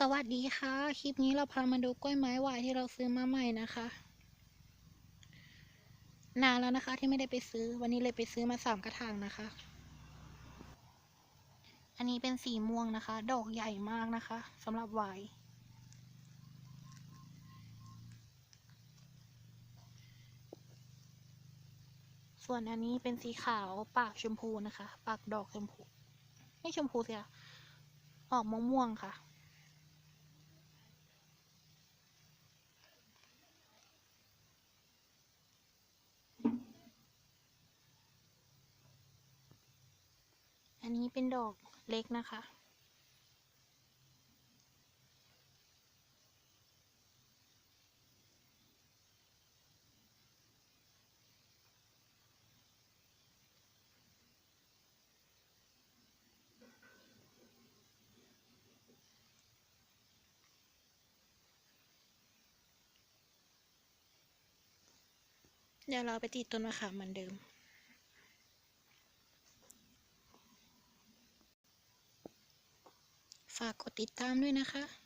สวัสดีค่ะ คลิปนี้เราพามาดูกล้วยไม้วายที่เราซื้อมาใหม่นะคะ นานแล้วนะคะที่ไม่ได้ไปซื้อ วันนี้เลยไปซื้อมาสามกระถางนะคะ อันนี้เป็นสีม่วงนะคะ ดอกใหญ่มากนะคะสำหรับวายส่วนอันนี้เป็นสีขาวปากชมพูนะคะ ปากดอกชมพู ไม่ชมพูสิคะออกม่วงม่วงๆค่ะ อันนี้เป็นดอกเล็กนะคะ เดี๋ยวเราไปติดต้นมะขามเหมือนเดิม ฝากกดติดตามด้วยนะคะ